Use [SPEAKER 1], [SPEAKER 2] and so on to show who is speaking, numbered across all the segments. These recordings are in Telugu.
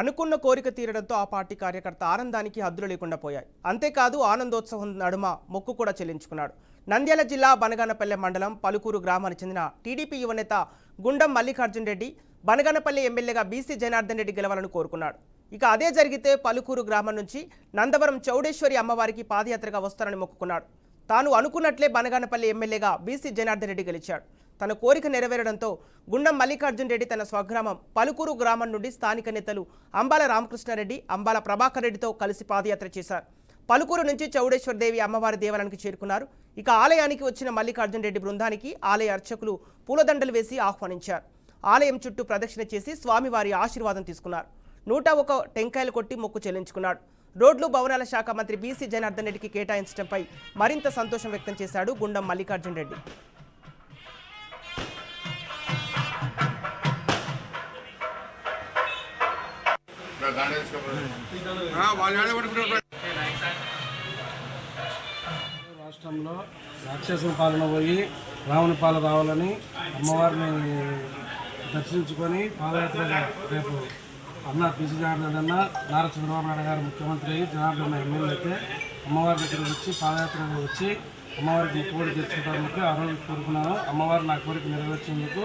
[SPEAKER 1] అనుకున్న కోరిక తీరడంతో ఆ పార్టీ కార్యకర్త ఆనందానికి హద్దులు లేకుండా పోయాయి. అంతేకాదు ఆనందోత్సవం నడుమ మొక్కు కూడా చెల్లించుకున్నాడు. నంద్యాల జిల్లా బనగానపల్లె మండలం పలుకూరు గ్రామానికి చెందిన టీడీపీ యువనేత గుండం మల్లికార్జున్ రెడ్డి బనగానపల్లి ఎమ్మెల్యేగా బీసీ జనార్దన్ రెడ్డి గెలవాలని కోరుకున్నాడు. ఇక అదే జరిగితే పలుకూరు గ్రామం నుంచి నందవరం చౌడేశ్వరి అమ్మవారికి పాదయాత్రగా వస్తారని మొక్కుకున్నాడు. తాను అనుకున్నట్లే బనగానపల్లి ఎమ్మెల్యేగా బీసీ జనార్దన్ రెడ్డి గెలిచాడు. తన కోరిక నెరవేరడంతో గుండం మల్లికార్జున్ రెడ్డి తన స్వగ్రామం పలుకూరు గ్రామం నుండి స్థానిక నేతలు అంబాల రామకృష్ణారెడ్డి అంబాల ప్రభాకర్ రెడ్డితో కలిసి పాదయాత్ర చేశారు. పలుకూరు నుంచి చౌడేశ్వర దేవి అమ్మవారి దేవాలయానికి చేరుకున్నారు. ఇక ఆలయానికి వచ్చిన మల్లికార్జున్ రెడ్డి బృందానికి ఆలయ అర్చకులు పూలదండలు వేసి ఆహ్వానించారు. ఆలయం చుట్టూ ప్రదక్షిణ చేసి స్వామివారి ఆశీర్వాదం తీసుకున్నారు. నూట ఒక టెంకాయలు కొట్టి మొక్కు చెల్లించుకున్నాడు. రోడ్లు భవనాల శాఖ మంత్రి బీసీ జనార్దన్ రెడ్డికి కేటాయించడంపై మరింత సంతోషం వ్యక్తం చేశాడు గుండం మల్లికార్జున్ రెడ్డి.
[SPEAKER 2] రాష్ట్రంలో రాక్షసుల పాలన పోయి రావణి పాలన రావాలని అమ్మవారిని దర్శించుకొని పాదయాత్రగా రేపు అన్న పిసి జనార్దన్ అన్న నారా చంద్రబాబు నాయుడు గారు ముఖ్యమంత్రి అయ్యి జనార్దన్ ఎమ్మెల్యే అయితే అమ్మవారి దగ్గర వచ్చి పాదయాత్రలో వచ్చి అమ్మవారికి కోరిక తెచ్చుకోవడానికి ఆ రోజు కోరుకున్నాను. అమ్మవారు నా కోరిక నెరవేర్చేందుకు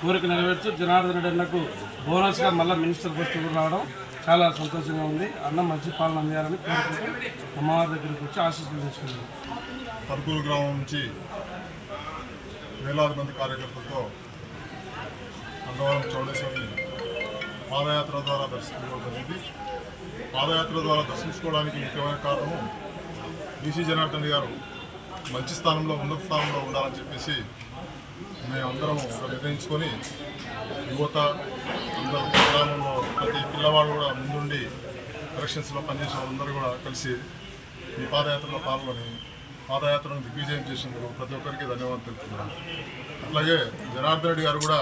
[SPEAKER 2] కోరిక నెరవేర్చు జనార్దన్ రెడ్డి అన్నకు బోనస్గా మళ్ళీ మినిస్టర్ పోస్ట్ రావడం చాలా సంతోషంగా ఉంది. అన్న మంచి పాలన అందియాలని కోరుకుంటూ అమ్మవారి దగ్గరికి వచ్చి ఆశీస్సులు తీసుకున్నాను
[SPEAKER 3] పరుకూరు గ్రామం నుంచి వేలాది మంది కార్యకర్తలతో అన్నవరం చౌడేశ్వరి పాదయాత్ర ద్వారా దర్శించుకోవడం జరిగింది పాదయాత్ర ద్వారా దర్శించుకోవడానికి ముఖ్యమైన కారణం బీసీ జనార్దన్ గారు మంచి స్థానంలో ఉన్నత స్థానంలో ఉండాలని చెప్పేసి మేమందరం నిర్ణయించుకొని యువత అందరూ గ్రామంలో ప్రతి పిల్లవాడు కూడా ముందుండి ఎలక్షన్స్లో పనిచేసిన వాళ్ళందరూ కూడా కలిసి ఈ పాదయాత్రలో పాల్గొని పాదయాత్రను దిగ్విజయం చేసినందుకు ప్రతి ఒక్కరికి ధన్యవాదాలు తెలుపుతున్నాను. అట్లాగే జనార్దన్ రెడ్డి గారు కూడా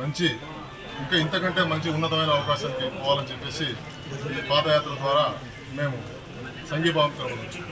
[SPEAKER 3] మంచి ఇంకా ఇంతకంటే మంచి ఉన్నతమైన అవకాశానికి పోవాలని చెప్పేసి ఈ పాదయాత్ర ద్వారా మేము సంఘీభావం తెలపవచ్చు